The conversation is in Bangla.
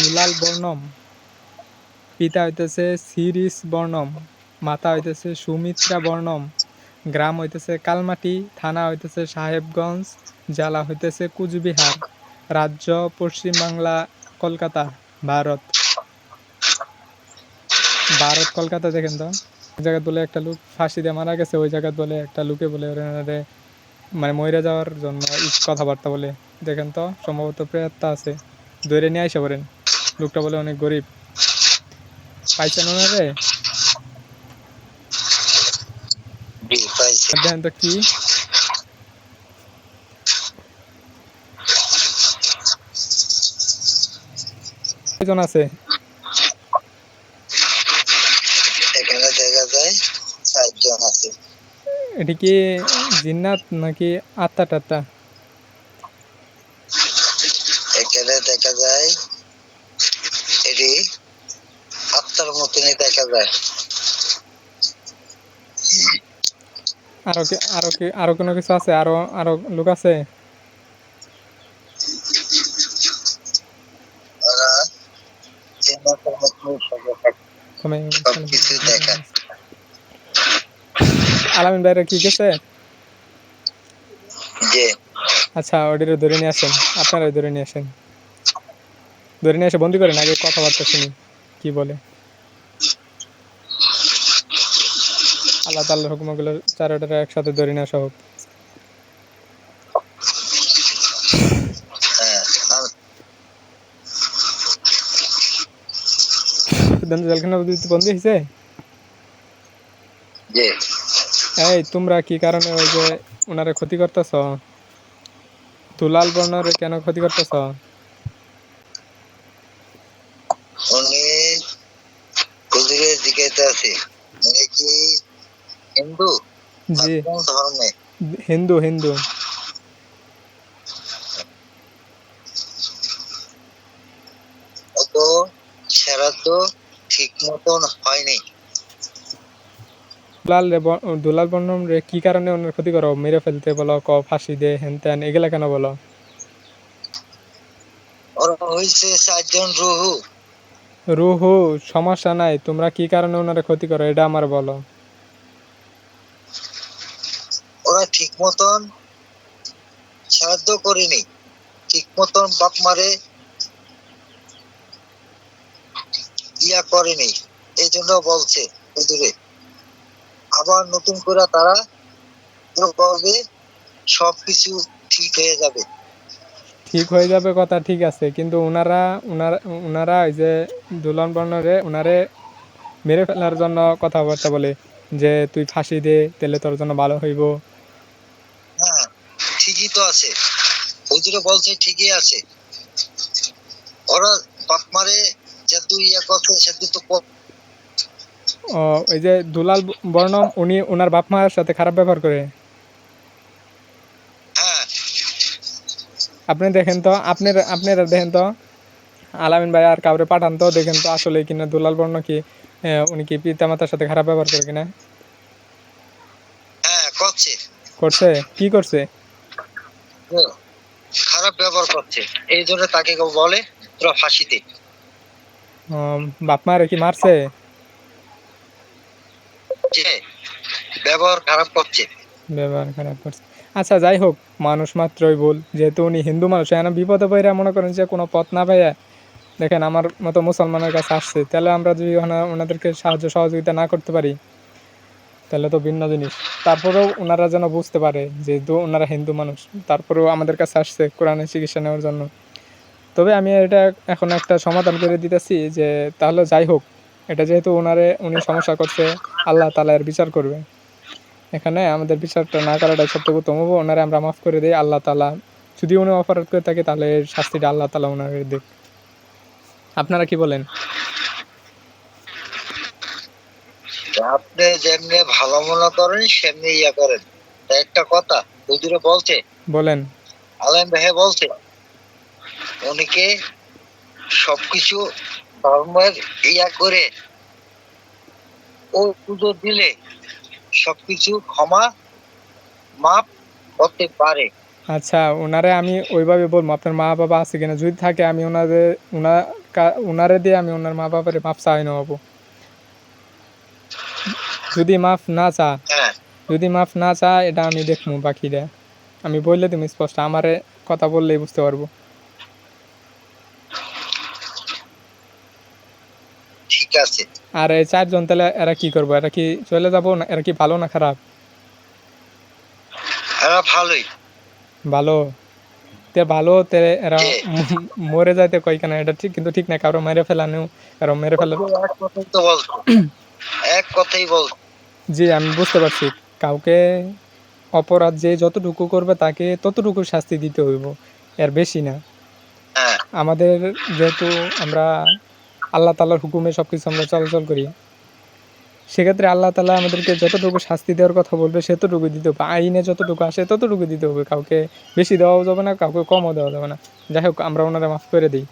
দুলাল বর্ণম। পিতা হইতেছে সিরিস বর্ণম, মাতা হইতেছে সুমিত্রা বর্ণম, গ্রাম হইতেছে কালমাটি, থানা হইতেছে সাহেবগঞ্জ জেলা হইতেছে কুচবিহার, রাজ্য পশ্চিমবাংলা, কলকাতা, ভারত। ভারত, কলকাতা দেখেন তো। ওই জায়গায় বলে একটা লোক ফাঁসি দিয়ে মারা গেছে, ওই জায়গায় বলে একটা লোকে বলে ওনারে মানে মরে যাওয়ার জন্য কথাবার্তা বলে। দেখেন তো, সম্ভবত প্রেয়াত্মা আছে। ধরে নিয়ে আইসা পড়েন। লোকটা বলে অনেক গরিব। পাইছেন ওনারে? পাইছি। তো কি? কয়জন আছে? এখানে দেখা যায় চারজন আছে। এটি কি জিন্নাত নাকি আত্মা টাত্মা এখানে দেখা যায় এটি আত্মার মতনই দেখা যায় আরও কি আরও কি আরও কোনো কিছু আছে? আরও আরও লোক আছে? আলামিন ভাইরা কি গেছে আচ্ছা ওটিরে ধরে নিয়ে আসেন। আপনারাই ধরে নিয়ে আসেন। ধরে নিয়ে এসে বন্দি করেন আগে কথাবার্তা শুনি কি বলে। আল্লাহ তাল্লাহ হুকুমগুলো চারোটারে একসাথে ধরে হ্যাঁ আম- সিদ্ধান্ত জেলখানা বন্দি হয়েছে এই তোমরা কি কারণে ওই যে ওনারে ক্ষতি করতেছ? দুলাল বর্ণের কেন ক্ষতি করতেছ? উনি হুজুরের জিজ্ঞাসা আছে। উনি কি হিন্দু? জি। ধর্মে? হিন্দু হিন্দু। তো সেরা তো ঠিক মতন হয়নি। দুলাল রে দুলাল বর্ণম রে কি কারণে ওনার ক্ষতি করো? মেরে ফেলতে বলো ক ফাঁসি দে হেন তেন এগুলা কেন বলো? ওরা চারজন রুহু। রুহু সমস্যা নাই। তোমরা কি কারণে ওনারে ক্ষতি করো? এটা আমার বলো। ওরা ঠিক মতন সাহায্য করেনি। ঠিক মতন বাপ মারে ইয়া করেনি। এই জন্য বলছে হুজুরে, আবার নতুন করে তারা করবে সবকিছু ঠিক হয়ে যাবে। ঠিক হয়ে যাবে কথা ঠিক আছে, কিন্তু ওনারা ওনারা ওনারা ওই যে দুলন বর্ণরে ওনারে মেরে ফেলার জন্য কথাবার্তা বলে যে, তুই ফাঁসি দে তাহলে তোর জন্য ভালো হইব। ঠিকই তো আছে। হুজুরে বলছে ঠিকই আছে। ওরা বাপ মারে যেহেতু ইয়া করছে সেহেতু তো ও ওই যে দুলাল বর্ণম উনি ওনার বাপ মায়ের সাথে খারাপ ব্যবহার করে? হ্যাঁ। আপনি দেখেন তো আপনার আপনারা দেখেন তো আলামিন ভাই আর কাউরে পাঠান তো দেখেন তো আসলে কিনা দুলাল বর্ণ কি উনি কি পিতা মাতার সাথে খারাপ ব্যবহার করে কিনা? হ্যাঁ করছে। করছে? কি করছে? খারাপ ব্যবহার করছে। এই জন্য তাকে কেউ বলে তোরা ফাঁসিতে উম, বাপ মারে কি মারছে? যে ব্যবহার খারাপ করছে। ব্যবহার খারাপ করছে। আচ্ছা যাই হোক মানুষ মাত্রই ভুল। যেহেতু উনি হিন্দু মানুষ এখন বিপদে পড়ে মনে করেন যে কোনো পথ না পাইয়া দেখেন আমার মতো মুসলমানের কাছে আসছে। তাহলে আমরা যদি ওনা- ওনাদেরকে সাহায্য সহযোগিতা না করতে পারি তাহলে তো ভিন্ন জিনিস। তারপরেও ওনারা যেন বুঝতে পারে যেহেতু ওনারা হিন্দু মানুষ। তারপরেও আমাদের কাছে আসছে কোরআনের চিকিৎসা নেওয়ার জন্য। তবে আমি এটা এখন একটা সমাধান করে দিতেছি যে তাহলে যাই হোক, এটা যেহেতু ওনারে, উনি সমস্যা করছে, আল্লাহ তালা এর বিচার করবে। এখানে আমাদের বিচারটা না করাটাই সবথেকে উত্তম হব ওনারে আমরা মাফ করে দিই, আল্লাহ তালা যদি উনি অপরাধ করে থাকে তাহলে শাস্তিটা আল্লাহ তালা ওনারে দেখ আপনারা কি বলেন? আপনি যেমনি ভালো মনে করেন সেমনি ইয়া করেন। একটা কথা হুজুরে বলছে? বলেন। আলেম ভাই বলছে উনিকে সবকিছু ধর্মের ইয়া করে ও পুজো দিলে সবকিছু ক্ষমা মাপ করতে পারে? আচ্ছা ওনারে আমি ওইভাবে বলব আপনার মা বাবা আছে কিনা? যদি থাকে আমি ওনাদের ওনার দিয়ে আমি ওনার মা বাবার মাপ চাই নেব যদি মাফ না চা হ্যাঁ। যদি মাফ না চা এটা আমি দেখব বাকিটা। আমি বললে তুমি স্পষ্ট আমারে কথা বললেই বুঝতে পারব। ঠিক আছে। আর এই চারজন তাহলে এরা কি করব? এরা কি চলে যাব না এরা কি ভালো না খারাপ? এরা ভালোই। ভালো? তে ভালো তে এরা মরে যাইতে কই কেন? এটা ঠিক কিন্তু ঠিক না কারও মেরে ফেলানো কারও মেরে ফেলা এক কথাই বলছো জি আমি বুঝতে পারছি। কাউকে অপরাধ যে যতটুকু করবে তাকে ততটুকু শাস্তি দিতে হইব এর বেশি না। হ্যাঁ। আমাদের যেহেতু আমরা আল্লাহ তালার হুকুমে সব কিছু আমরা চলাচল করি সেক্ষেত্রে আল্লাহ তালা আমাদেরকে যতটুকু শাস্তি দেওয়ার কথা বলবে সেতটুকু দিতে হবে আইনে যতটুকু আসে ততটুকু দিতে হবে। কাউকে বেশি দেওয়াও যাবে না কাউকে কমও দেওয়া যাবে না। যাই হোক আমরা ওনারা মাফ করে দিই।